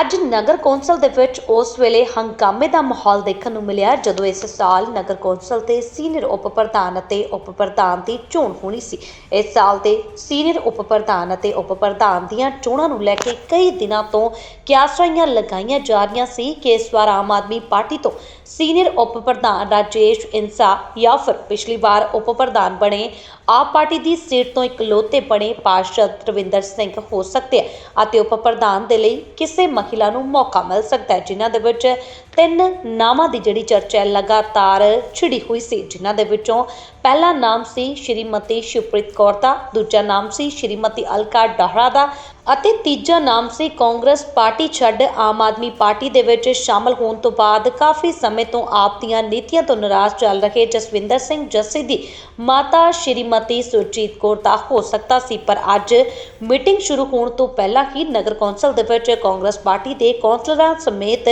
ਅੱਜ ਨਗਰ ਕੌਂਸਲ ਦੇ ਵਿੱਚ ਉਸ ਵੇਲੇ ਹੰਗਾਮੇ ਦਾ ਮਾਹੌਲ ਦੇਖਣ ਨੂੰ ਮਿਲਿਆ, ਜਦੋਂ ਇਸ ਸਾਲ ਨਗਰ ਕੌਂਸਲ ਤੇ ਸੀਨੀਅਰ ਉਪ ਪ੍ਰਧਾਨ ਅਤੇ ਉਪ ਪ੍ਰਧਾਨ ਦੀ ਚੋਣ ਹੋਣੀ ਸੀ। ਇਸ ਸਾਲ ਦੇ ਸੀਨੀਅਰ ਉਪ ਪ੍ਰਧਾਨ ਅਤੇ ਉਪ ਪ੍ਰਧਾਨ ਦੀਆਂ ਚੋਣਾਂ ਨੂੰ ਲੈ ਕੇ ਕਈ ਦਿਨਾਂ ਤੋਂ ਕਿਆਸਰਾਈਆਂ ਲਗਾਈਆਂ ਜਾ ਰਹੀਆਂ ਸੀ ਕਿ ਇਸ ਵਾਰ ਆਮ ਆਦਮੀ ਪਾਰਟੀ ਤੋਂ ਸੀਨੀਅਰ ਉਪ ਪ੍ਰਧਾਨ ਰਾਜੇਸ਼ ਇਨਸਾ ਜਾਂ ਫਿਰ ਪਿਛਲੀ ਵਾਰ ਉਪ ਪ੍ਰਧਾਨ ਬਣੇ, ਆਪ ਪਾਰਟੀ ਦੀ ਸੀਟ ਤੋਂ ਇਕਲੌਤੇ ਬਣੇ ਪਾਰਸ਼ਦ ਰਵਿੰਦਰ ਸਿੰਘ ਹੋ ਸਕਦੇ ਆ ਅਤੇ ਉਪ ਪ੍ਰਧਾਨ ਦੇ ਲਈ ਕਿਸੇ ਮਹਿਲਾ ਨੂੰ ਮੌਕਾ ਮਿਲ ਸਕਦਾ ਹੈ, ਜਿਨ੍ਹਾਂ ਦੇ ਵਿੱਚ ਤਿੰਨ ਨਾਮਾਂ ਦੀ ਜਿਹੜੀ ਚਰਚਾ ਹੈ, ਲਗਾਤਾਰ ਛਿੜੀ ਹੋਈ ਸੀ, ਜਿਨ੍ਹਾਂ ਦੇ ਵਿੱਚੋਂ ਪਹਿਲਾ ਨਾਮ ਸੀ ਸ਼੍ਰੀਮਤੀ ਸ਼ਿਵਪ੍ਰੀਤ ਕੌਰ ਦਾ, ਦੂਜਾ ਨਾਮ ਸੀ ਸ਼੍ਰੀਮਤੀ ਅਲਕਾ ਡਾਹਰਾ ਦਾ ਅਤੇ ਤੀਜਾ ਨਾਮ ਸੀ ਕਾਂਗਰਸ ਪਾਰਟੀ ਛੱਡ ਆਮ ਆਦਮੀ ਪਾਰਟੀ ਦੇ ਵਿੱਚ ਸ਼ਾਮਲ ਹੋਣ ਤੋਂ ਬਾਅਦ ਕਾਫੀ ਸਮੇਂ ਤੋਂ ਆਪ ਦੀਆਂ ਨੀਤੀਆਂ ਤੋਂ ਨਾਰਾਜ਼ ਚੱਲ ਰਹੇ ਜਸਵਿੰਦਰ ਸਿੰਘ ਜੱਸੀ ਦੀ ਮਾਤਾ ਸ਼੍ਰੀਮਤੀ ਸੁਰਜੀਤ ਕੌਰ ਦਾ ਹੋ ਸਕਦਾ ਸੀ, ਪਰ ਅੱਜ ਮੀਟਿੰਗ ਸ਼ੁਰੂ ਹੋਣ ਤੋਂ ਪਹਿਲਾਂ ਹੀ ਨਗਰ ਕੌਂਸਲ ਦੇ ਵਿੱਚ ਕਾਂਗਰਸ ਪਾਰਟੀ ਦੇ ਕੌਂਸਲਰਾਂ ਸਮੇਤ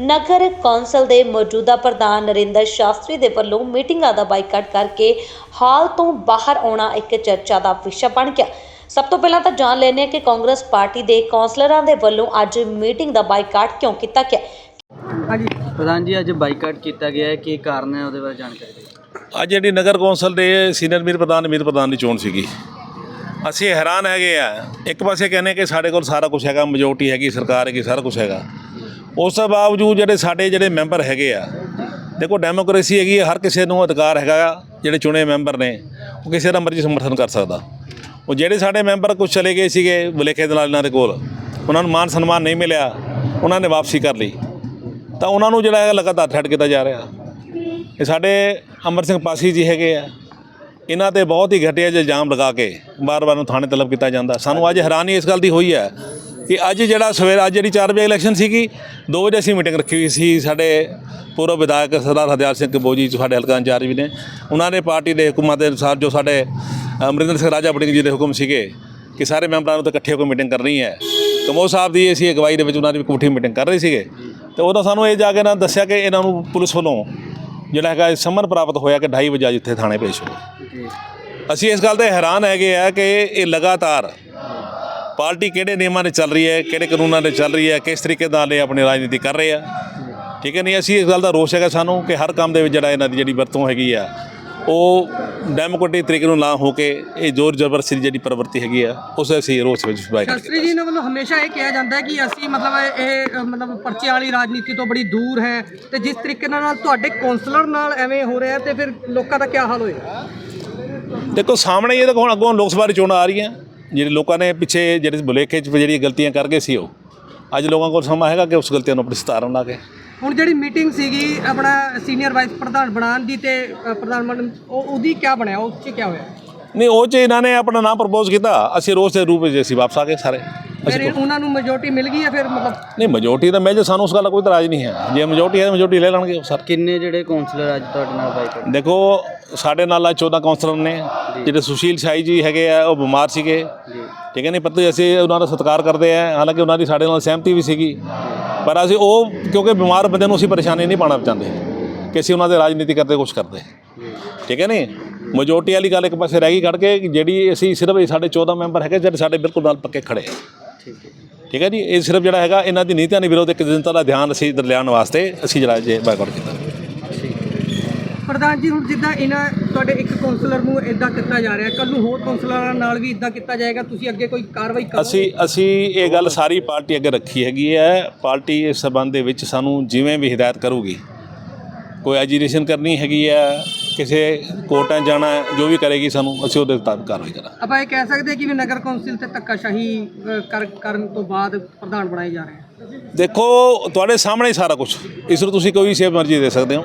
ਨਗਰ ਕੌਂਸਲ ਦੇ ਮੌਜੂਦਾ ਪ੍ਰਧਾਨ ਨਰਿੰਦਰ ਸ਼ਾਸਤਰੀ ਦੇ ਵੱਲੋਂ ਮੀਟਿੰਗਾਂ ਦਾ ਬਾਈਕਾਟ ਕਰਕੇ ਹਾਲ ਤੋਂ ਬਾਹਰ ਆਉਣਾ ਇੱਕ ਚਰਚਾ ਦਾ ਵਿਸ਼ਾ ਬਣ ਗਿਆ। ਸਭ ਤੋਂ ਪਹਿਲਾਂ ਤਾਂ ਜਾਣ ਲੈਂਦੇ ਹਾਂ ਕਿ ਕਾਂਗਰਸ ਪਾਰਟੀ ਦੇ ਕੌਂਸਲਰਾਂ ਦੇ ਵੱਲੋਂ ਅੱਜ ਮੀਟਿੰਗ ਦਾ ਬਾਈਕਾਟ ਕਿਉਂ ਕੀਤਾ ਗਿਆ? ਹਾਂਜੀ। ਪ੍ਰਧਾਨ ਜੀ ਅੱਜ ਬਾਈਕਾਟ ਕੀਤਾ ਗਿਆ ਹੈ। ਕੀ ਕਾਰਨ ਹੈ ਉਹਦੇ ਬਾਰੇ ਜਾਣਕਾਰੀ ਦਿਓ। ਅੱਜ ਜਿਹੜੀ ਨਗਰ ਕੌਂਸਲ ਦੇ ਸੀਨੀਅਰ ਮੀਤ ਪ੍ਰਧਾਨ ਮੀਤ ਪ੍ਰਧਾਨ ਦੀ ਚੋਣ ਸੀਗੀ। ਅਸੀਂ ਹੈਰਾਨ ਹੈਗੇ ਆ। ਇੱਕ ਪਾਸੇ ਕਹਿੰਦੇ ਕਿ ਸਾਡੇ ਕੋਲ ਸਾਰਾ ਕੁਝ ਹੈਗਾ ਮੈਜੋਰਟੀ ਹੈਗੀ ਸਰਕਾਰ ਹੈਗੀ ਸਾਰਾ ਕੁਝ ਹੈਗਾ। ਉਸ ਤੋਂ ਬਾਵਜੂਦ ਜਿਹੜੇ ਸਾਡੇ ਜਿਹੜੇ ਮੈਂਬਰ ਹੈਗੇ ਆ ਦੇਖੋ ਡੈਮੋਕ੍ਰੇਸੀ ਹੈਗੀ ਹਰ ਕਿਸੇ ਨੂੰ ਅਧਿਕਾਰ ਹੈਗਾ ਆ, ਜਿਹੜੇ ਚੁਣੇ ਮੈਂਬਰ ਨੇ ਉਹ ਕਿਸੇ ਦਾ ਮਰਜ਼ੀ ਸਮਰਥਨ ਕਰ ਸਕਦਾ। ਉਹ ਜਿਹੜੇ ਸਾਡੇ ਮੈਂਬਰ ਕੁਝ ਚਲੇ ਗਏ ਸੀਗੇ ਬਲੇਖੇ ਦਲਾਲ ਇਹਨਾਂ ਦੇ ਕੋਲ, ਉਹਨਾਂ ਨੂੰ ਮਾਨ ਸਨਮਾਨ ਨਹੀਂ ਮਿਲਿਆ, ਉਹਨਾਂ ਨੇ ਵਾਪਸੀ ਕਰ ਲਈ। ਤਾਂ ਉਹਨਾਂ ਨੂੰ ਜਿਹੜਾ ਹੈਗਾ ਲਗਾਤਾਰ ਥੱਡ ਕੀਤਾ ਜਾ ਰਿਹਾ। ਇਹ ਸਾਡੇ ਅਮਰ ਸਿੰਘ ਪਾਸੀ ਜੀ ਹੈਗੇ ਆ। ਇਹਨਾਂ ਤੇ ਬਹੁਤ ਹੀ ਘਟੀਆ ਜਿਹੇ ਇਲਜ਼ਾਮ ਲਗਾ ਕੇ ਬਾਰ-ਬਾਰ ਨੂੰ ਥਾਣੇ ਤਲਬ ਕੀਤਾ ਜਾਂਦਾ। ਸਾਨੂੰ ਅੱਜ ਹੈਰਾਨੀ ਇਸ ਗੱਲ ਦੀ ਹੋਈ ਹੈ ਕਿ ਅੱਜ ਜਿਹੜਾ ਸਵੇਰ, ਅੱਜ ਜਿਹੜੀ 4 ਵਜੇ ਇਲੈਕਸ਼ਨ ਸੀਗੀ 2 ਵਜੇ ਅਸੀਂ ਮੀਟਿੰਗ ਰੱਖੀ ਹੋਈ ਸੀ। ਸਾਡੇ ਪੂਰਵ ਵਿਧਾਇਕ ਸਰਦਾਰ ਹਰਦਿਆਲ ਸਿੰਘ ਕੰਬੋਜੀ ਸਾਡੇ ਹਲਕਾ ਇੰਚਾਰਜ ਵੀ ਨੇ। ਉਹਨਾਂ ਨੇ ਪਾਰਟੀ ਦੇ ਹੁਕਮਾਂ ਦੇ ਅਨੁਸਾਰ ਜੋ ਸਾਡੇ ਅਮਰਿੰਦਰ ਸਿੰਘ ਰਾਜਾ ਬੜਿੰਗ ਜੀ ਦੇ ਹੁਕਮ ਸੀਗੇ ਕਿ ਸਾਰੇ ਮੈਂਬਰਾਂ ਨੂੰ ਤਾਂ ਇਕੱਠੇ ਹੋ ਕੇ ਮੀਟਿੰਗ ਕਰਨੀ ਹੈ। ਕਮੋ ਸਾਹਿਬ ਦੀ ਅਸੀਂ ਅਗਵਾਈ ਦੇ ਵਿੱਚ ਉਹਨਾਂ ਦੀ ਇਕੱਠੀ ਮੀਟਿੰਗ ਕਰ ਰਹੇ ਸੀਗੇ। ਤੇ ਉਦੋਂ ਸਾਨੂੰ ਇਹ ਜਾ ਕੇ ਨਾ ਦੱਸਿਆ ਕਿ ਇਹਨਾਂ ਨੂੰ ਪੁਲਿਸ ਵੱਲੋਂ ਜਿਹੜਾ ਹੈਗਾ ਸਮਨ ਪ੍ਰਾਪਤ ਹੋਇਆ ਕਿ 2:30 ਵਜੇ ਅੱਜ ਇੱਥੇ ਥਾਣੇ ਪੇਸ਼ ਹੋ ਅਸੀਂ ਇਸ ਗੱਲ ਤੇ ਹੈਰਾਨ ਹੈਗੇ ਆ ਕਿ ਇਹ ਲਗਾਤਾਰ ਪਾਰਟੀ ਕਿਹੜੇ ਨਿਯਮਾਂ ਨੇ ਚੱਲ ਰਹੀ ਹੈ, ਕਿਹੜੇ ਕਾਨੂੰਨਾਂ ਨੇ ਚੱਲ ਰਹੀ ਹੈ, ਕਿਸ ਤਰੀਕੇ ਨਾਲ ਇਹ ਆਪਣੀ ਰਾਜਨੀਤੀ ਕਰ ਰਹੇ ਆ। ਠੀਕ ਹੈ ਨਹੀਂ? ਅਸੀਂ ਇਸ ਗੱਲ ਦਾ ਰੋਸ਼ ਹੈਗਾ ਸਾਨੂੰ ਕਿ ਹਰ ਕੰਮ ਦੇ ਵਿੱਚ ਜਿਹੜਾ ਇਹਨਾਂ ਦੀ ਜਿਹੜੀ ਵਰਤੋਂ ਹੈਗੀ ਆ ਉਹ ਡੈਮੋਕ੍ਰੇਟਿਕ ਤਰੀਕੇ ਨੂੰ ਨਾ ਹੋ ਕੇ ਇਹ ਜ਼ੋਰ ਜ਼ਬਰਦਸਤੀ ਦੀ ਜਿਹੜੀ ਪ੍ਰਵਰਤੀ ਹੈਗੀ ਆ ਉਸ ਅਸੀਂ ਰੋਸ ਵਿੱਚ ਬਾਈਕ ਸ਼ਾਸਤਰੀ ਜੀ ਨੇ ਵੱਲੋਂ ਹਮੇਸ਼ਾ ਇਹ ਕਿਹਾ ਜਾਂਦਾ ਹੈ ਕਿ ਅਸੀਂ ਮਤਲਬ ਇਹ ਮਤਲਬ ਪਰਚੇ ਵਾਲੀ ਰਾਜਨੀਤੀ ਤੋਂ ਬੜੀ ਦੂਰ ਹੈ ਤੇ ਜਿਸ ਤਰੀਕੇ ਨਾਲ ਤੁਹਾਡੇ ਕੌਂਸਲਰ ਨਾਲ ਐਵੇਂ ਹੋ ਰਿਹਾ ਤੇ ਫਿਰ ਲੋਕਾਂ ਦਾ ਕੀ ਹਾਲ ਹੋਏਗਾ? ਦੇਖੋ ਸਾਹਮਣੇ ਇਹ ਤਾਂ ਹੁਣ ਅੱਗੋਂ ਲੋਕ ਸਭਾ ਦੀ ਚੋਣਾਂ ਆ ਰਹੀਆਂ ਜਿਹੜੇ ਲੋਕਾਂ ਨੇ ਪਿੱਛੇ ਜਿਹੜੇ ਬੁਲੇਖੇ 'ਚ ਜਿਹੜੀਆਂ ਗਲਤੀਆਂ ਕਰ ਗਏ ਸੀ ਉਹ। ਅੱਜ ਲੋਕਾਂ ਕੋਲ ਸਮਾਂ ਹੈਗਾ ਕਿ ਉਸ ਗਲਤੀਆਂ ਨੂੰ ਆਪਣੀ ਸੁਧਾਰਨ ਲਾ ਕੇ ਹੁਣ ਜਿਹੜੀ ਮੀਟਿੰਗ ਸੀਗੀ ਆਪਣਾ ਸੀਨੀਅਰ ਵਾਈਸ ਪ੍ਰਧਾਨ ਬਣਾਉਣ ਦੀ ਤੇ ਅ, ਪ੍ਰਧਾਨ ਮੰਤਰੀ ਉਹ ਉਹਦੀ ਕੀ ਬਣਿਆ? ਉਹ 'ਚ ਕੀ ਹੋਇਆ? ਨਹੀਂ ਉਹ 'ਚ ਇਹਨਾਂ ਨੇ ਆਪਣਾ ਨਾਮ ਪ੍ਰਪੋਜ਼ ਕੀਤਾ। ਅਸੀਂ ਰੋਜ਼ ਦੇ ਰੂਪ ਵਿੱਚ ਅਸੀਂ ਵਾਪਸ ਆ ਗਏ ਸਾਰੇ। ਅਸੀਂ ਫਿਰ ਉਹਨਾਂ ਨੂੰ ਮੈਜੋਰਟੀ ਮਿਲ ਗਈ ਹੈ ਫਿਰ ਮਤਲਬ ਨਹੀਂ ਮੈਜੋਰਟੀ ਤਾਂ ਮੇਜਰ ਸਾਨੂੰ ਉਸ ਗੱਲ ਦਾ ਕੋਈ ਇਤਰਾਜ਼ ਨਹੀਂ ਹੈ। ਜੇ ਮੈਜੋਰਟੀ ਹੈ ਮੈਜੋਰਟੀ ਲੈ ਲੈਣਗੇ ਉਹ ਸਰ। ਕਿੰਨੇ ਜਿਹੜੇ ਕਾਉਂਸਲਰ ਅੱਜ ਤੁਹਾਡੇ ਨਾਲ ਬਾਈਕਾਟ ਦੇਖੋ ਸਾਡੇ ਨਾਲ ਅੱਜ 14 ਕਾਉਂਸਲਰ ਨੇ। ਜਿਹੜੇ ਸੁਸ਼ੀਲ ਸ਼ਾਹੀ ਜੀ ਹੈਗੇ ਆ ਉਹ ਬਿਮਾਰ ਸੀਗੇ। ਜੀ। ਠੀਕ ਹੈ ਨਹੀਂ ਪਤਾ ਅਸੀਂ ਉਹਨਾਂ ਦਾ ਸਤਿਕਾਰ ਕਰਦੇ ਆ। ਹਾਲਾਂਕਿ ਉਹਨਾਂ ਦੀ ਸਾਡੇ ਨਾਲ ਸਹਿਮਤੀ ਵੀ ਸੀਗੀ। ਪਰ ਅਸੀਂ ਉਹ, ਕਿਉਂਕਿ ਬਿਮਾਰ ਬੰਦੇ ਨੂੰ ਅਸੀਂ ਪਰੇਸ਼ਾਨੀ ਨਹੀਂ ਪਾਉਣਾ ਚਾਹੁੰਦੇ। ਕਿ ਅਸੀਂ ਉਹਨਾਂ ਦੇ ਰਾਜਨੀਤੀ ਕਰਦੇ ਕੁਝ ਕਰਦੇ। ਠੀਕ ਹੈ ਨਹੀਂ ਮੈਜੋਰਟੀ ਵਾਲੀ ਗੱਲ ਇੱਕ ਪਾਸੇ ਰਹਿ ਗਈ ਕੱਢ ਕੇ ਜਿਹੜੀ ਅਸੀਂ ਸਿਰਫ ਸਾਡੇ 14 ਮੈਂਬਰ ਹੈਗੇ, ਜਿਹੜੇ ਸਾਡੇ ਬਿਲਕੁਲ ਨਾਲ ਪੱਕੇ ਖੜੇ। ਠੀਕ ਹੈ ਠੀਕ ਹੈ ਜੀ? ਇਹ ਸਿਰਫ ਜਿਹੜਾ ਹੈਗਾ, ਇਹਨਾਂ ਦੀ ਨੀਤੀਆਂ ਦੇ ਵਿਰੋਧ ਇੱਕ ਜਨਤਾ ਦਾ ਧਿਆਨ ਅਸੀਂ ਇੱਧਰ ਲਿਆਉਣ ਵਾਸਤੇ ਅਸੀਂ ਜਿਹੜਾ ਜੇ ਬਾਈਕਾਟ ਕੀਤਾ। ਪ੍ਰਧਾਨ ਜੀ ਹੁਣ ਜਿੱਦਾਂ ਇਹਨਾਂ ਤੁਹਾਡੇ ਇੱਕ ਕੌਂਸਲਰ ਨੂੰ ਇਦਾਂ ਕੀਤਾ ਜਾ ਰਿਹਾ ਕੱਲ ਨੂੰ ਹੋਰ ਕੌਂਸਲਰਾਂ ਨਾਲ ਵੀ ਇਦਾਂ ਕੀਤਾ ਜਾਏਗਾ ਤੁਸੀਂ ਅੱਗੇ ਕੋਈ ਕਾਰਵਾਈ ਕਰੋ ਅਸੀਂ ਅਸੀਂ ਇਹ ਗੱਲ ਸਾਰੀ ਪਾਰਟੀ ਅੱਗੇ ਰੱਖੀ ਹੈਗੀ ਹੈ। ਪਾਰਟੀ ਇਸ ਸਬੰਧ ਦੇ ਵਿੱਚ ਸਾਨੂੰ ਜਿਵੇਂ ਵੀ ਹਦਾਇਤ ਕਰੂਗੀ ਕੋਈ ਐਜੀਟੇਸ਼ਨ ਕਰਨੀ ਹੈਗੀ ਹੈ ਕਿਸੇ ਕੋਰਟਾਂ ਜਾਣਾ ਜੋ ਵੀ ਕਰੇਗੀ ਸਾਨੂੰ ਅਸੀਂ ਉਹਦੇ ਮੁਤਾਬਕ ਕਾਰਵਾਈ ਕਰਾਂਗੇ। ਆਪਾਂ ਇਹ ਕਹਿ ਸਕਦੇ ਕਿ ਵੀ ਨਗਰ ਕੌਂਸਲ ਤੇ ਧੱਕਾਸ਼ਾਹੀ ਕਰਨ ਤੋਂ ਬਾਅਦ ਪ੍ਰਧਾਨ ਬਣਾਏ ਜਾ ਰਹੇ ਦੇਖੋ ਤੁਹਾਡੇ ਸਾਹਮਣੇ ਸਾਰਾ ਕੁਝ ਇਸ ਨੂੰ ਤੁਸੀਂ ਕੋਈ ਸੇਵ ਮਰਜ਼ੀ ਦੇ ਸਕਦੇ ਹੋ।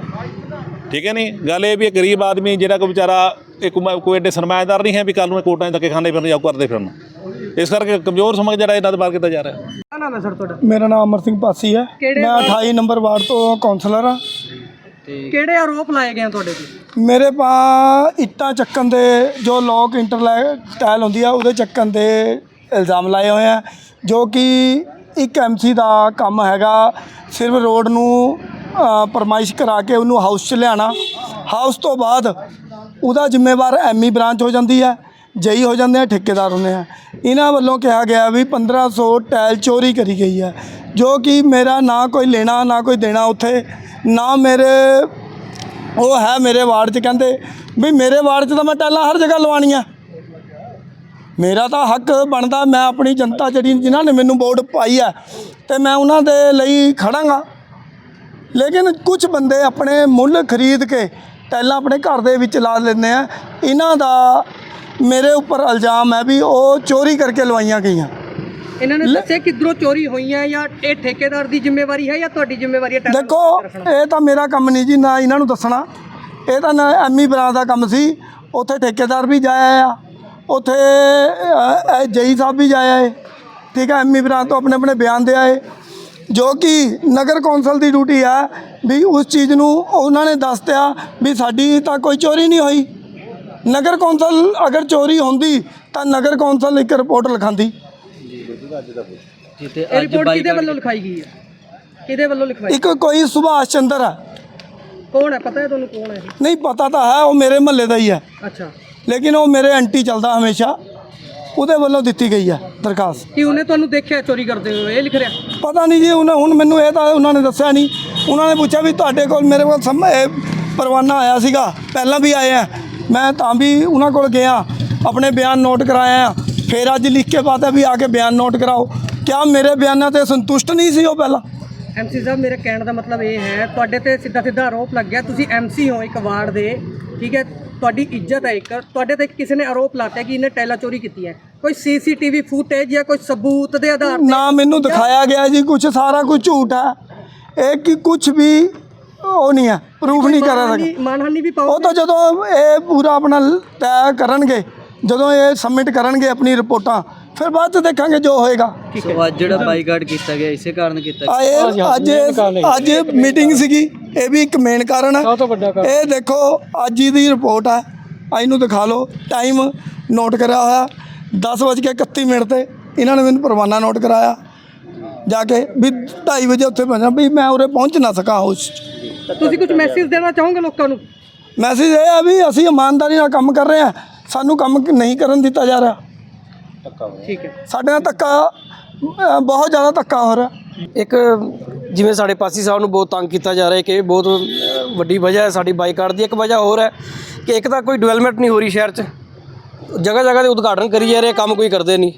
ਠੀਕ ਹੈ ਨਹੀਂ ਗੱਲ ਇਹ ਵੀ ਗਰੀਬ ਆਦਮੀ ਜਿਹੜਾ ਕੋਈ ਵਿਚਾਰਾ ਇੱਕ ਕੋਈ ਐਡੇ ਸਰਮਾਇਦਾਰ ਨਹੀਂ ਹੈ ਵੀ ਕੱਲ ਨੂੰ 'ਚ ਧੱਕੇ ਖਾਣੇ ਫਿਰਨ ਜਾਂ ਕਰਦੇ ਫਿਰਨ। ਇਸ ਕਰਕੇ ਕਮਜ਼ੋਰ ਸਮਝ ਜਿਹੜਾ ਇਹਨਾਂ ਦੇ ਬਾਹਰ ਕੀਤਾ ਜਾ ਰਿਹਾ। ਕੀ ਨਾਮ ਹੈ ਸਰ ਤੁਹਾਡਾ? ਮੇਰਾ ਨਾਮ ਅਮਰ ਸਿੰਘ ਪਾਸੀ ਹੈ। ਮੈਂ 28 ਨੰਬਰ ਵਾਰਡ ਤੋਂ ਕਾਉਂਸਲਰ ਹਾਂ। ਕਿਹੜੇ ਆਰੋਪ ਲਾਏ ਗਏ ਆ ਤੁਹਾਡੇ ਤੇ? ਮੇਰੇ ਪਾ ਇੱਟਾਂ ਚੱਕਣ ਦੇ ਜੋ ਲੋਕ ਇੰਟਰਲੈਕ ਟਾਇਲ ਹੁੰਦੀ ਆ ਉਹਦੇ ਚੱਕਣ ਦੇ ਇਲਜ਼ਾਮ ਲਾਏ ਹੋਏ ਆ ਜੋ ਕਿ ਇੱਕ ਐਮਸੀ ਦਾ ਕੰਮ ਹੈਗਾ, ਸਿਰਫ ਰੋਡ ਨੂੰ ਪਰਮਾਇਸ਼ ਕਰਾ ਕੇ ਉਹਨੂੰ ਹਾਊਸ 'ਚ ਲਿਆਣਾ ਹਾਊਸ ਤੋਂ ਬਾਅਦ ਉਹਦਾ ਜ਼ਿੰਮੇਵਾਰ ਐਮਈ ਬ੍ਰਾਂਚ ਹੋ ਜਾਂਦੀ ਹੈ, ਜਈ ਹੋ ਜਾਂਦੇ ਆ, ਠੇਕੇਦਾਰ ਹੁੰਦੇ ਆ। ਇਹਨਾਂ ਵੱਲੋਂ ਕਿਹਾ ਗਿਆ ਵੀ 1500 ਟਾਇਲ ਚੋਰੀ ਕਰੀ ਗਈ ਹੈ, ਜੋ ਕਿ ਮੇਰਾ ਨਾ ਕੋਈ ਲੈਣਾ, ਨਾ ਕੋਈ ਦੇਣਾ ਉੱਥੇ, ਨਾ ਮੇਰੇ, ਉਹ ਹੈ ਮੇਰੇ ਵਾਰਡ 'ਚ ਕਹਿੰਦੇ ਵੀ ਮੇਰੇ ਵਾਰਡ 'ਚ ਤਾਂ ਮੈਂ ਟੈਲਾਂ ਹਰ ਜਗ੍ਹਾ ਲਵਾਉਣੀਆਂ। ਮੇਰਾ ਤਾਂ ਹੱਕ ਬਣਦਾ ਮੈਂ ਆਪਣੀ ਜਨਤਾ ਜਿਹੜੀ ਜਿਨ੍ਹਾਂ ਨੇ ਮੈਨੂੰ ਵੋਟ ਪਾਈ ਹੈ ਤੇ ਮੈਂ ਉਹਨਾਂ ਦੇ ਲਈ ਖੜਾਂਗਾ। ਲੇਕਿਨ ਕੁਝ ਬੰਦੇ ਆਪਣੇ ਮੁੱਲ ਖਰੀਦ ਕੇ ਟੈਲਾਂ ਆਪਣੇ ਘਰ ਦੇ ਵਿੱਚ ਲਾ ਲੈਂਦੇ ਆ। ਇਹਨਾਂ ਦਾ ਮੇਰੇ ਉੱਪਰ ਇਲਜ਼ਾਮ ਹੈ ਵੀ ਉਹ ਚੋਰੀ ਕਰਕੇ ਲਵਾਈਆਂ ਗਈਆਂ। ਇਹਨਾਂ ਨੇ ਦੱਸਿਆ ਕਿੱਧਰੋਂ ਚੋਰੀ ਹੋਈਆਂ ਜਾਂ ਇਹ ਠੇਕੇਦਾਰ ਦੀ ਜ਼ਿੰਮੇਵਾਰੀ ਹੈ ਜਾਂ ਤੁਹਾਡੀ ਜ਼ਿੰਮੇਵਾਰੀ ਹੈ ਦੇਖੋ ਇਹ ਤਾਂ ਮੇਰਾ ਕੰਮ ਨਹੀਂ ਜੀ ਨਾ ਇਹਨਾਂ ਨੂੰ ਦੱਸਣਾ। ਇਹ ਤਾਂ ਐਮੀ ਬਰਾਂ ਦਾ ਕੰਮ ਸੀ ਉੱਥੇ ਠੇਕੇਦਾਰ ਵੀ ਜਾਇਆ ਆ। ਉੱਥੇ ਜਈ ਸਾਹਿਬ ਵੀ ਜਾਇਆ ਏ ਠੀਕ ਹੈ ਐਮੀ ਬਰਾਂ ਤੋਂ ਆਪਣੇ ਆਪਣੇ ਬਿਆਨ ਦੇ ਆਏ ਜੋ ਕਿ ਨਗਰ ਕੌਂਸਲ ਦੀ ਡਿਊਟੀ ਹੈ ਵੀ ਉਸ ਚੀਜ਼ ਨੂੰ ਉਹਨਾਂ ਨੇ ਦੱਸਤਿਆ ਵੀ ਸਾਡੀ ਤਾਂ ਕੋਈ ਚੋਰੀ ਨਹੀਂ ਹੋਈ। ਨਗਰ ਕੌਂਸਲ ਅਗਰ ਚੋਰੀ ਹੁੰਦੀ ਤਾਂ ਨਗਰ ਕੌਂਸਲ ਇੱਕ ਰਿਪੋਰਟ ਲਿਖਾਉਂਦੀ ਜੀ ਤੇ ਇਹ ਅੱਜ ਰਿਪੋਰਟ ਕਿਹਦੇ ਬਾਈਕਾਟ ਵੱਲੋਂ ਲਿਖਾਈ ਗਈ ਹੈ ਕਿਹਦੇ ਵੱਲੋਂ ਲਿਖਵਾਈ? ਇੱਕ ਕੋਈ ਸੁਭਾਸ਼ ਚੰਦਰ ਹੈ ਕੌਣ ਹੈ? ਪਤਾ ਹੈ ਤੁਹਾਨੂੰ ਕੌਣ ਹੈ ਇਹ? ਨਹੀਂ ਪਤਾ ਤਾਂ ਹੈ ਉਹ ਮੇਰੇ ਮਹੱਲੇ ਦਾ ਹੀ ਹੈ। ਅੱਛਾ। ਲੇਕਿਨ ਉਹ ਮੇਰੇ ਐਂਟੀ ਚੱਲਦਾ ਹਮੇਸ਼ਾ ਉਹਦੇ ਵੱਲੋਂ ਦਿੱਤੀ ਗਈ ਹੈ ਦਰਖਾਸਤ। ਕੀ ਉਹਨੇ ਤੁਹਾਨੂੰ ਦੇਖਿਆ ਚੋਰੀ ਕਰਦੇ ਹੋਏ ਇਹ ਲਿਖ ਰਿਹਾ? ਪਤਾ ਨਹੀਂ ਜੀ ਉਹਨਾਂ ਹੁਣ ਮੈਨੂੰ ਇਹ ਤਾਂ ਉਹਨਾਂ ਨੇ ਦੱਸਿਆ ਨਹੀਂ। ਉਹਨਾਂ ਨੇ ਪੁੱਛਿਆ ਵੀ ਤੁਹਾਡੇ ਕੋਲ ਮੇਰੇ ਕੋਲ ਸਮ ਇਹ ਪਰਵਾਨਾ ਆਇਆ ਸੀਗਾ ਪਹਿਲਾਂ ਵੀ ਆਏ ਆ। ਮੈਂ ਤਾਂ ਵੀ ਉਹਨਾਂ ਕੋਲ ਗਿਆ ਆਪਣੇ ਬਿਆਨ ਨੋਟ ਕਰਾਇਆ। ਫਿਰ ਅੱਜ ਲਿਖ ਕੇ ਪਾਤਾ ਵੀ ਆ ਕੇ ਬਿਆਨ ਨੋਟ ਕਰਾਓ। ਕਿਆ ਮੇਰੇ ਬਿਆਨਾਂ ਤੇ ਸੰਤੁਸ਼ਟ ਨਹੀਂ ਸੀ ਉਹ ਪਹਿਲਾਂ? ਐਮਸੀ ਸਾਹਿਬ ਮੇਰੇ ਕਹਿਣ ਦਾ ਮਤਲਬ ਇਹ ਹੈ ਤੁਹਾਡੇ ਤੇ ਸਿੱਧਾ ਸਿੱਧਾ ਆਰੋਪ ਲੱਗਿਆ ਤੁਸੀਂ ਐਮਸੀ ਹੋ ਇੱਕ ਵਾਰਡ ਦੇ ਠੀਕ ਹੈ? ਤੁਹਾਡੀ ਇੱਜ਼ਤ ਹੈ ਇੱਕ। ਤੁਹਾਡੇ ਤੇ ਕਿਸੇ ਨੇ ਆਰੋਪ ਲਾਤਾ ਕਿ ਇਹਨੇ ਟੈਲਾ ਚੋਰੀ ਕੀਤੀ ਹੈ। ਕੋਈ ਸੀਸੀਟੀਵੀ ਫੁਟੇਜ ਜਾਂ ਕੋਈ ਸਬੂਤ ਦੇ ਆਧਾਰ ਤੇ ਨਾ ਮੈਨੂੰ ਦਿਖਾਇਆ ਗਿਆ ਜੀ ਕੁਝ ਸਾਰਾ ਕੁਝ ਝੂਠ ਹੈ ਇਹ ਕਿ ਕੁਝ ਵੀ ਉਹ ਨਹੀਂ ਹੈ ਪ੍ਰੂਫ ਨਹੀਂ ਕਰ ਸਕਦਾ। ਮਾਨਹਾਨੀ- ਵੀ ਪਾਓ ਉਹ ਤਾਂ ਜਦੋਂ ਇਹ ਪੂਰਾ ਆਪਣਾ ਤੈਅ ਕਰਨਗੇ ਜਦੋਂ ਇਹ ਸਬਮਿਟ ਕਰਨਗੇ ਆਪਣੀ ਰਿਪੋਰਟਾਂ ਫਿਰ ਬਾਅਦ ਚ ਦੇਖਾਂਗੇ ਜੋ ਹੋਏਗਾ। ਸੋ ਅੱਜ ਜਿਹੜਾ ਬਾਈਕਾਟ ਕੀਤਾ ਗਿਆ ਇਸੇ ਕਾਰਨ ਕੀਤਾ ਗਿਆ। ਆ ਇਹ ਅੱਜ ਅੱਜ ਮੀਟਿੰਗ ਸੀਗੀ ਇਹ ਵੀ ਇੱਕ ਮੇਨ ਕਾਰਨ ਹੈ ਇਹ ਦੇਖੋ ਅੱਜ ਦੀ ਰਿਪੋਰਟ ਹੈ ਅੱਜ ਨੂੰ ਦਿਖਾ ਲਓ। ਟਾਈਮ ਨੋਟ ਕਰਿਆ ਹੋਇਆ 10:31 ਮਿੰਟ ਤੇ ਇਹਨਾਂ ਨੇ ਮੈਨੂੰ ਪਰਵਾਨਾ ਨੋਟ ਕਰਾਇਆ। ਜਾ ਕੇ ਵੀ 2:30 ਵਜੇ ਉੱਥੇ ਪਹੁੰਚਣਾ ਵੀ ਮੈਂ ਉਰੇ ਪਹੁੰਚ ਨਾ ਸਕਾਂ ਉਸ 'ਚ ਤੁਸੀਂ ਕੁਝ ਮੈਸੇਜ ਦੇਣਾ ਚਾਹੋਗੇ ਲੋਕਾਂ ਨੂੰ? ਮੈਸੇਜ ਇਹ ਹੈ ਵੀ ਅਸੀਂ ਇਮਾਨਦਾਰੀ ਨਾਲ ਕੰਮ ਕਰ ਰਹੇ ਹਾਂ ਸਾਨੂੰ ਕੰਮ ਨਹੀਂ ਕਰਨ ਦਿੱਤਾ ਜਾ ਰਿਹਾ। ਧੱਕਾ ਠੀਕ ਹੈ। ਸਾਡੇ ਨਾਲ ਧੱਕਾ ਅ, ਬਹੁਤ ਜ਼ਿਆਦਾ ਧੱਕਾ ਹੋ ਰਿਹਾ। ਇੱਕ ਜਿਵੇਂ ਸਾਡੇ ਪਾਸੀ ਸਾਹਿਬ ਨੂੰ ਬਹੁਤ ਤੰਗ ਕੀਤਾ ਜਾ ਰਿਹਾ ਹੈ ਕਿ ਇਹ ਬਹੁਤ ਅ, ਵੱਡੀ ਵਜ੍ਹਾ ਹੈ ਸਾਡੀ ਬਾਈਕਾਟ ਦੀ ਇੱਕ ਵਜ੍ਹਾ ਹੋਰ ਹੈ ਕਿ ਇੱਕ ਤਾਂ ਕੋਈ ਡਿਵੈਲਪਮੈਂਟ ਨਹੀਂ ਹੋ ਰਹੀ ਸ਼ਹਿਰ 'ਚ। ਜਗ੍ਹਾ ਜਗ੍ਹਾ ਤੇ ਉਦਘਾਟਨ ਕਰੀ ਜਾ ਰਹੇ ਕੰਮ ਕੋਈ ਕਰਦੇ ਨਹੀਂ।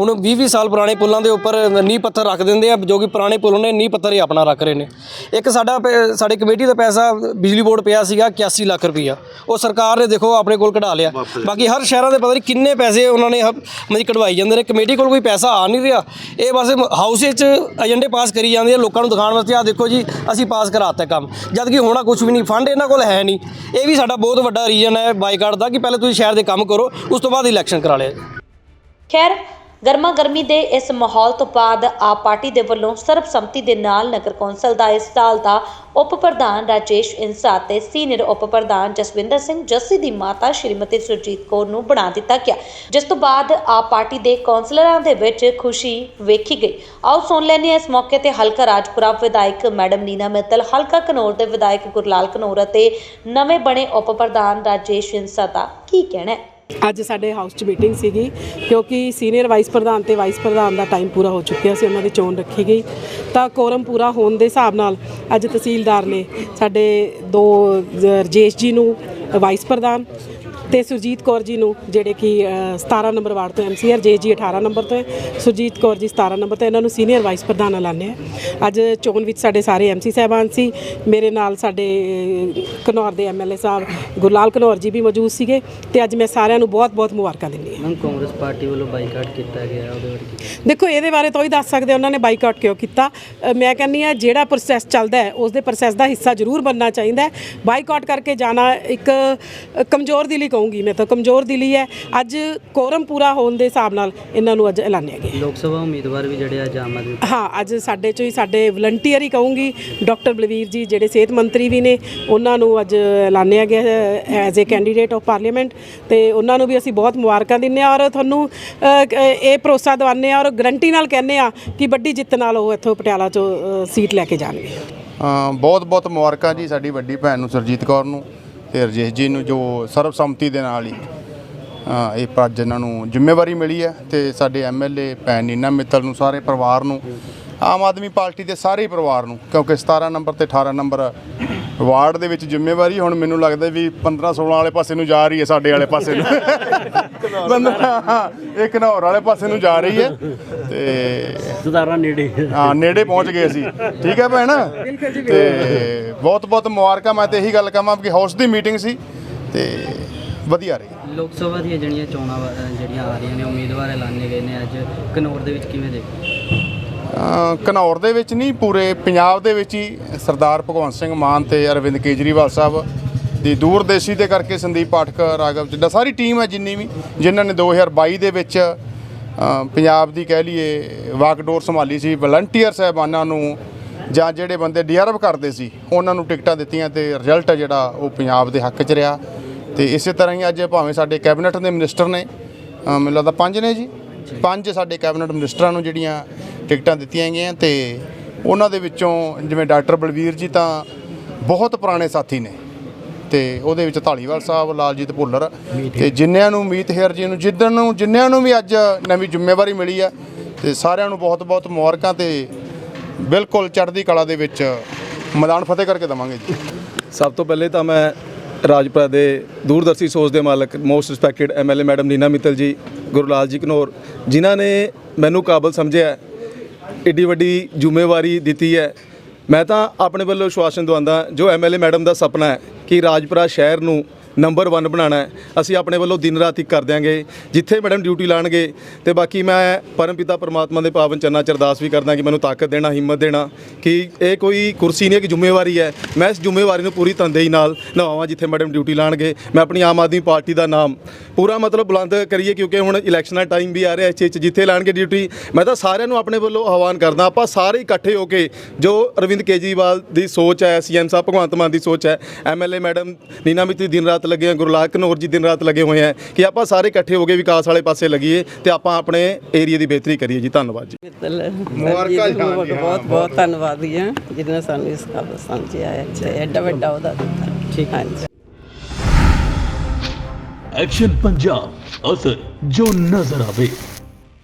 ਹੁਣ 20 20 ਸਾਲ ਪੁਰਾਣੇ ਪੁਲਾਂ ਦੇ ਉੱਪਰ ਨੀਂਹ ਪੱਥਰ ਰੱਖ ਦਿੰਦੇ ਆ ਜੋ ਕਿ ਪੁਰਾਣੇ ਪੁਲ ਨੇ ਨੀਂਹ ਪੱਥਰ ਹੀ ਆਪਣਾ ਰੱਖ ਰਹੇ ਨੇ। ਇੱਕ ਸਾਡਾ ਪੈ- ਸਾਡੀ ਕਮੇਟੀ ਦਾ ਪੈਸਾ ਬਿਜਲੀ ਬੋਰਡ ਪਿਆ ਸੀਗਾ 81 ਲੱਖ ਰੁਪਈਆ। ਉਹ ਸਰਕਾਰ ਨੇ ਦੇਖੋ ਆਪਣੇ ਕੋਲ ਕਢਾ ਲਿਆ। ਬਾਕੀ ਹਰ ਸ਼ਹਿਰਾਂ ਦੇ ਪਤਾ ਨਹੀਂ ਕਿੰਨੇ ਪੈਸੇ ਉਹਨਾਂ ਨੇ ਹ- ਮਤਲਬ ਕਢਵਾਈ ਜਾਂਦੇ ਨੇ। ਕਮੇਟੀ ਕੋਲ ਕੋਈ ਪੈਸਾ ਆ ਨਹੀਂ ਰਿਹਾ। ਇਹ ਬਸ ਹਾਊਸ ਵਿੱਚ ਏਜੰਡੇ ਪਾਸ ਕਰੀ ਜਾਂਦੇ ਆ ਲੋਕਾਂ ਨੂੰ ਦਿਖਾਉਣ ਵਾਸਤੇ ਆ ਦੇਖੋ ਜੀ ਅਸੀਂ ਪਾਸ ਕਰਾਤਾ ਕੰਮ। ਜਦ ਕਿ ਹੋਣਾ ਕੁਝ ਵੀ ਨਹੀਂ ਫੰਡ ਇਹਨਾਂ ਕੋਲ ਹੈ ਨਹੀਂ। ਇਹ ਵੀ ਸਾਡਾ ਬਹੁਤ ਵੱਡਾ ਰੀਜਨ ਹੈ ਬਾਈਕਾਟ ਦਾ ਕਿ ਪਹਿਲੇ ਤੁਸੀਂ ਸ਼ਹਿਰ ਦੇ ਕੰਮ ਕਰੋ ਉਸ ਤੋਂ ਬਾਅਦ ਇਲੈਕਸ਼ਨ ਕਰਾ ਲਿਆ। ਖੈਰ ਗਰਮਾ ਗਰਮੀ ਦੇ ਇਸ ਮਾਹੌਲ ਤੋਂ ਬਾਅਦ ਆਪ ਪਾਰਟੀ ਦੇ ਵੱਲੋਂ ਸਰਬਸੰਮਤੀ ਦੇ ਨਾਲ ਨਗਰ ਕੌਂਸਲ ਦਾ ਇਸ ਸਾਲ ਦਾ ਉਪ ਪ੍ਰਧਾਨ ਰਾਜੇਸ਼ ਇਨਸਾ ਤੇ ਸੀਨੀਅਰ ਉਪ ਪ੍ਰਧਾਨ ਜਸਵਿੰਦਰ ਸਿੰਘ ਜੱਸੀ ਦੀ ਮਾਤਾ ਸ਼੍ਰੀਮਤੀ ਸੁਰਜੀਤ ਕੌਰ ਨੂੰ ਬਣਾ ਦਿੱਤਾ ਗਿਆ, ਜਿਸ ਤੋਂ ਬਾਅਦ ਆਪ ਪਾਰਟੀ ਦੇ ਕੌਂਸਲਰਾਂ ਦੇ ਵਿੱਚ ਖੁਸ਼ੀ ਵੇਖੀ ਗਈ। ਆਓ ਸੁਣ ਲੈਂਦੇ ਹਾਂ ਇਸ ਮੌਕੇ ਤੇ ਹਲਕਾ ਰਾਜਪੁਰਾ ਵਿਧਾਇਕ ਮੈਡਮ ਨੀਨਾ ਮਿੱਤਲ, ਹਲਕਾ ਕਨੌਰ ਦੇ ਵਿਧਾਇਕ ਗੁਰਲਾਲ ਕਨੌਰ ਅਤੇ ਨਵੇਂ ਬਣੇ ਉਪ ਪ੍ਰਧਾਨ ਰਾਜੇਸ਼ ਇਨਸਾ ਦਾ ਕੀ ਕਹਿਣਾ ਹੈ? ਅੱਜ ਸਾਡੇ ਹਾਊਸ 'ਚ ਮੀਟਿੰਗ ਸੀਗੀ, ਕਿਉਂਕਿ ਸੀਨੀਅਰ ਵਾਈਸ ਪ੍ਰਧਾਨ ਤੇ ਵਾਈਸ ਪ੍ਰਧਾਨ ਦਾ ਟਾਈਮ ਪੂਰਾ ਹੋ ਚੁੱਕਿਆ ਸੀ, ਉਹਨਾਂ ਦੀ ਚੋਣ ਰੱਖੀ ਗਈ। ਤਾਂ ਕੋਰਮ ਪੂਰਾ ਹੋਣ ਦੇ ਹਿਸਾਬ ਨਾਲ ਅੱਜ ਤਹਿਸੀਲਦਾਰ ਨੇ ਸਾਡੇ ਦੋ ਜ- ਰਜੇਸ਼ ਜੀ ਨੂੰ ਵਾਈਸ ਪ੍ਰਧਾਨ ਤੇ ਸੁਰਜੀਤ ਕੌਰ ਜੀ ਨੂੰ ਜਿਹੜੇ ਕਿ ਅ, 17 ਨੰਬਰ ਵਾਰਡ ਤੋਂ ਐਮਸੀਆਰ ਜੇ ਜੀ 18 ਨੰਬਰ ਤੋਂ ਸੁਰਜੀਤ ਕੌਰ ਜੀ 17 ਨੰਬਰ ਤੋਂ ਇਹਨਾਂ ਨੂੰ ਸੀਨੀਅਰ ਵਾਈਸ ਪ੍ਰਧਾਨ ਐਲਾਨਿਆ ਹੈ। ਅੱਜ ਚੋਣ ਵਿੱਚ ਸਾਡੇ ਸਾਰੇ ਐਮਸੀ ਸਾਹਿਬਾਨ ਸੀ। ਮੇਰੇ ਨਾਲ ਸਾਡੇ ਅ, ਘਨੌਰ ਦੇ ਐਮਐਲਏ ਸਾਹਿਬ ਗੁਰਲਾਲ ਘਨੌਰ ਜੀ ਵੀ ਮੌਜੂਦ ਸੀਗੇ। ਤੇ ਅੱਜ ਮੈਂ ਸਾਰਿਆਂ ਨੂੰ ਬਹੁਤ-ਬਹੁਤ ਮੁਬਾਰਕਾਂ ਦਿੰਦੀ ਹਾਂ। ਕਾਂਗਰਸ ਪਾਰਟੀ ਵੱਲੋਂ ਬਾਈਕਾਟ ਕੀਤਾ ਗਿਆ ਉਹਦੇ ਬਾਰੇ ਕੀ ਦੇਖੋ ਇਹਦੇ ਬਾਰੇ ਤਾਂ ਹੀ ਦੱਸ ਸਕਦੇ ਉਹਨਾਂ ਨੇ ਬਾਈਕਾਟ ਕਿਉਂ ਕੀਤਾ? ਮੈਂ ਕਹਿੰਦੀ ਆ ਜਿਹੜਾ ਪ੍ਰੋਸੈਸ ਚੱਲਦਾ ਹੈ ਉਸ ਦੇ ਪ੍ਰੋਸੈਸ ਦਾ ਹਿੱਸਾ ਜ਼ਰੂਰ ਬਣਨਾ ਚਾਹੀਦਾ ਹੈ। ਬਾਈਕਾਟ ਕਰਕੇ ਜਾਣਾ ਇੱਕ ਕਮਜ਼ੋਰ ਦਿਲੀ ਕਹੂੰਗੀ ਮੈਂ ਤਾਂ ਕਮਜ਼ੋਰ ਦਿਲੀ ਹੈ। ਅੱਜ ਕੋਰਮ ਪੂਰਾ ਹੋਣ ਦੇ ਹਿਸਾਬ ਨਾਲ ਇਹਨਾਂ ਨੂੰ ਅੱਜ ਐਲਾਨਿਆ ਗਿਆ। ਲੋਕ ਸਭਾ ਉਮੀਦਵਾਰ ਵੀ ਜਿਹੜੇ ਅੱਜ ਆਮ ਆਦਮੀ ਹਾਂ ਅੱਜ ਸਾਡੇ ਚੋਂ ਹੀ ਸਾਡੇ ਵਲੰਟੀਅਰ ਹੀ ਕਹੂੰਗੀ। ਡਾਕਟਰ ਬਲਵੀਰ ਜੀ ਜਿਹੜੇ ਸਿਹਤ ਮੰਤਰੀ ਵੀ ਨੇ ਉਹਨਾਂ ਨੂੰ ਅੱਜ ਐਲਾਨਿਆ ਗਿਆ as a candidate of parliament ਤੇ ਉਹਨਾਂ ਨੂੰ ਵੀ ਅਸੀਂ ਬਹੁਤ ਮੁਬਾਰਕਾਂ ਦਿੰਦੇ ਹਾਂ ਔਰ ਤੁਹਾਨੂੰ ਇਹ ਭਰੋਸਾ ਦਿਵਾਉਂਦੇ ਹਾਂ ਔਰ ਗਰੰਟੀ ਨਾਲ ਕਹਿੰਦੇ ਆ ਕਿ ਵੱਡੀ ਜਿੱਤ ਨਾਲ ਉਹ ਇੱਥੋਂ ਪਟਿਆਲਾ ਚੋਂ ਸੀਟ ਲੈ ਕੇ ਜਾਣਗੇ। ਬਹੁਤ ਬਹੁਤ ਮੁਬਾਰਕਾਂ ਜੀ ਸਾਡੀ ਵੱਡੀ ਭੈਣ ਨੂੰ ਸਰਜੀਤ ਕੌਰ ਨੂੰ। ਤੇ ਰਜੇਸ਼ ਜੀ ਨੂੰ ਜੋ ਸਰਬਸੰਮਤੀ ਦੇ ਨਾਲ ਹੀ ਇਹ ਪਰ ਅੱਜ ਇਹਨਾਂ ਨੂੰ ਜ਼ਿੰਮੇਵਾਰੀ ਮਿਲੀ ਹੈ ਤੇ ਸਾਡੇ ਐਮਐਲਏ ਭੈਣ ਨੀਨਾ ਮਿੱਤਲ ਨੂੰ, ਸਾਰੇ ਪਰਿਵਾਰ ਨੂੰ, ਆਮ ਆਦਮੀ ਪਾਰਟੀ ਦੇ ਸਾਰੇ ਪਰਿਵਾਰ ਨੂੰ, ਕਿਉਂਕਿ 17 ਨੰਬਰ ਤੇ 18 ਨੰਬਰ ਵਾਰਡ ਦੇ ਵਿੱਚ ਜ਼ਿੰਮੇਵਾਰੀ ਹੁਣ ਮੈਨੂੰ ਲੱਗਦਾ ਵੀ 15 16 ਵਾਲੇ ਪਾਸੇ ਨੂੰ ਜਾ ਰਹੀ ਹੈ ਸਾਡੇ ਵਾਲੇ ਪਾਸੇ ਨੂੰ। 15 ਇਹ ਘਨੌਰ ਵਾਲੇ ਪਾਸੇ ਨੂੰ ਜਾ ਰਹੀ ਹੈ ਤੇ 17 ਨੇੜੇ। ਹਾਂ ਨੇੜੇ ਪਹੁੰਚ ਗਏ ਅਸੀਂ। ਠੀਕ ਹੈ ਭੈਣ? ਤੇ ਬਹੁਤ ਬਹੁਤ ਮੁਬਾਰਕਾਂ ਮੈਂ ਤੇ ਇਹੀ ਗੱਲ ਕਹਾਂ ਕਿ ਹਾਊਸ ਦੀ ਮੀਟਿੰਗ ਸੀ ਤੇ ਵਧੀਆ ਰਹੀ। ਲੋਕ ਸਭਾ ਦੀਆਂ ਜਿਹੜੀਆਂ ਚੋਣਾਂ ਜਿਹੜੀਆਂ ਆ ਰਹੀਆਂ ਨੇ ਉਮੀਦਵਾਰ ਐਲਾਨੇ ਗਏ ਨੇ ਅੱਜ ਕਨੌਰ ਦੇ ਵਿੱਚ ਕਿਵੇਂ ਦੇ ਅ, ਘਨੌਰ ਦੇ ਵਿੱਚ ਨਹੀਂ ਪੂਰੇ ਪੰਜਾਬ ਦੇ ਵਿੱਚ ਹੀ ਸਰਦਾਰ ਭਗਵੰਤ ਸਿੰਘ ਮਾਨ ਤੇ ਅਰਵਿੰਦ ਕੇਜਰੀਵਾਲ ਸਾਹਿਬ ਦੀ ਦੂਰਦੇਸ਼ੀ ਦੇ ਕਰਕੇ ਸੰਦੀਪ ਪਾਠਕ ਰਾਘਵ ਚੱਡਾ ਸਾਰੀ ਟੀਮ ਹੈ ਜਿੰਨੀ ਵੀ ਜਿਨ੍ਹਾਂ ਨੇ 2022 ਦੇ ਵਿੱਚ ਪੰਜਾਬ ਦੀ ਕਹਿ ਲਈਏ ਵਾਕਡੋਰ ਸੰਭਾਲੀ ਸੀ ਵਲੰਟੀਅਰ ਸਾਹਿਬਾਨਾਂ ਨੂੰ ਜਾਂ ਜਿਹੜੇ ਬੰਦੇ ਡਿਜ਼ਰਵ ਕਰਦੇ ਸੀ ਉਹਨਾਂ ਨੂੰ ਟਿਕਟਾਂ ਦਿੱਤੀਆਂ ਤੇ ਰਿਜ਼ਲਟ ਜਿਹੜਾ ਉਹ ਪੰਜਾਬ ਦੇ ਹੱਕ 'ਚ ਰਿਹਾ। ਤੇ ਇਸੇ ਤਰ੍ਹਾਂ ਹੀ ਅੱਜ ਭਾਵੇਂ ਸਾਡੇ ਕੈਬਨਿਟ ਦੇ ਮਿਨਿਸਟਰ ਨੇ ਮੈਨੂੰ ਲੱਗਦਾ ਪੰਜ ਨੇ ਜੀ। ਪੰਜ ਸਾਡੇ ਕੈਬਨਿਟ ਮਿਨਿਸਟਰਾਂ ਨੂੰ ਜਿਹੜੀਆਂ ਟਿਕਟਾਂ ਦਿੱਤੀਆਂ ਗਈਆਂ ਤੇ ਉਹਨਾਂ ਦੇ ਵਿੱਚੋਂ ਜਿਵੇਂ ਡਾਕਟਰ ਬਲਵੀਰ ਜੀ ਤਾਂ ਬਹੁਤ ਪੁਰਾਣੇ ਸਾਥੀ ਨੇ ਤੇ ਉਹਦੇ ਵਿੱਚ ਢਾਲੀਵਾਲ ਸਾਹਿਬ ਲਾਲਜੀਤ ਭੁੱਲਰ ਤੇ ਜਿੰਨਿਆਂ ਨੂੰ ਮੀਤ ਹੇਰ ਜੀ ਨੂੰ ਜਿੱਦਣ ਨੂੰ ਜਿੰਨਿਆਂ ਨੂੰ ਵੀ ਅੱਜ ਨਵੀਂ ਜ਼ਿੰਮੇਵਾਰੀ ਮਿਲੀ ਆ ਤੇ ਸਾਰਿਆਂ ਨੂੰ ਬਹੁਤ ਬਹੁਤ ਮੁਬਾਰਕਾਂ ਤੇ ਬਿਲਕੁਲ ਚੜ੍ਹਦੀ ਕਲਾ ਦੇ ਵਿੱਚ ਮੈਦਾਨ ਫਤਿਹ ਕਰਕੇ ਦਵਾਂਗੇ ਜੀ। ਸਭ ਤੋਂ ਪਹਿਲੇ ਤਾਂ ਮੈਂ ਰਾਜਪੁਰਾ ਦੇ ਦੂਰਦਰਸ਼ੀ ਸੋਚ ਦੇ ਮਾਲਕ most respected MLA madam Neena Mittal ji Gurlal ji Ghanaur ਜਿਨ੍ਹਾਂ ਨੇ ਮੈਨੂੰ ਕਾਬਲ ਸਮਝਿਆ ਹੈ, ਏਡੀ ਵੱਡੀ ਜ਼ਿੰਮੇਵਾਰੀ ਦਿੱਤੀ ਹੈ। ਮੈਂ ਤਾਂ ਆਪਣੇ ਵੱਲੋਂ ਸ਼ਵਾਸਨ ਦਵਾਉਂਦਾ ਜੋ ਐਮਐਲਏ ਮੈਡਮ ਦਾ ਸੁਪਨਾ ਹੈ ਕਿ ਰਾਜਪੁਰਾ ਸ਼ਹਿਰ ਨੂੰ ਨੰਬਰ 1 ਬਣਾਉਣਾ ਅਸੀਂ ਆਪਣੇ ਵੱਲੋਂ ਦਿਨ ਰਾਤ ਇੱਕ ਕਰ ਦਿਆਂਗੇ। ਜਿੱਥੇ ਮੈਡਮ ਡਿਊਟੀ ਲਾਣਗੇ ਤੇ ਬਾਕੀ ਮੈਂ ਪਰਮਪਿਤਾ ਪਰਮਾਤਮਾ ਦੇ ਪਾਵਨ ਚਰਨਾਂ ਚ ਅਰਦਾਸ ਵੀ ਕਰਦਾ ਕਿ ਮੈਨੂੰ ਤਾਕਤ ਦੇਣਾ, ਹਿੰਮਤ ਦੇਣਾ ਕਿ ਇਹ ਕੋਈ ਕੁਰਸੀ ਨਹੀਂ ਹੈ ਕਿ ਜ਼ਿੰਮੇਵਾਰੀ ਹੈ। ਮੈਂ ਇਸ ਜ਼ਿੰਮੇਵਾਰੀ ਨੂੰ ਪੂਰੀ ਤਨਦੇਹੀ ਨਾਲ ਨਿਭਾਵਾਂ ਜਿੱਥੇ ਮੈਡਮ ਡਿਊਟੀ ਲਾਣਗੇ। ਮੈਂ ਆਪਣੀ ਆਮ ਆਦਮੀ ਪਾਰਟੀ ਦਾ ਨਾਮ ਪੂਰਾ ਮਤਲਬ ਬੁਲੰਦ ਕਰੀਏ ਕਿਉਂਕਿ ਹੁਣ ਇਲੈਕਸ਼ਨ ਦਾ ਟਾਈਮ ਵੀ ਆ ਰਿਹਾ ਇਸ 'ਚ, ਜਿੱਥੇ ਲਾਣਗੇ ਡਿਊਟੀ। ਮੈਂ ਤਾਂ ਸਾਰਿਆਂ ਨੂੰ ਆਪਣੇ ਵੱਲੋਂ ਆਹਵਾਨ ਕਰਦਾ, ਆਪਾਂ ਸਾਰੇ ਇਕੱਠੇ ਹੋ ਕੇ ਜੋ ਅਰਵਿੰਦ ਕੇਜਰੀਵਾਲ ਦੀ ਸੋਚ ਹੈ, ਸੀਐਮ ਸਾਹਿਬ ਭਗਵੰਤ ਮਾਨ ਦੀ ਸੋਚ ਹੈ ਐਮਐਲਏ ਮੈਡਮ ਨੀਨਾ ਮਿੱਤੀ ਦਿਨ ਰਾਤ ਲੱਗੇ ਆ ਗੁਰਲਾਲ ਘਨੌਰ ਜੀ ਦਿਨ ਰਾਤ ਲੱਗੇ ਹੋਏ ਆ ਕਿ ਆਪਾਂ ਸਾਰੇ ਇਕੱਠੇ ਹੋ ਕੇ ਵਿਕਾਸ ਵਾਲੇ ਪਾਸੇ ਲੱਗੀਏ ਤੇ ਆਪਾਂ ਆਪਣੇ ਏਰੀਆ ਦੀ ਬਿਹਤਰੀ ਕਰੀਏ ਜੀ ਧੰਨਵਾਦ ਜੀ। ਮੁਬਾਰਕਾਂ ਜੀ, ਬਹੁਤ ਬਹੁਤ ਧੰਨਵਾਦੀ ਹਾਂ ਜਿਹਨੇ ਸਾਨੂੰ ਇਸ ਕਾਬਲ ਸਮਝਿਆ ਹੈ ਤੇ ਐਡਾ ਵੱਡਾ ਉਹਦਾ ਠੀਕ। ਹਾਂਜੀ। ਐਕਸ਼ਨ ਪੰਜਾਬ ਅਸਰ ਜੋ ਨਜ਼ਰ ਆਵੇ।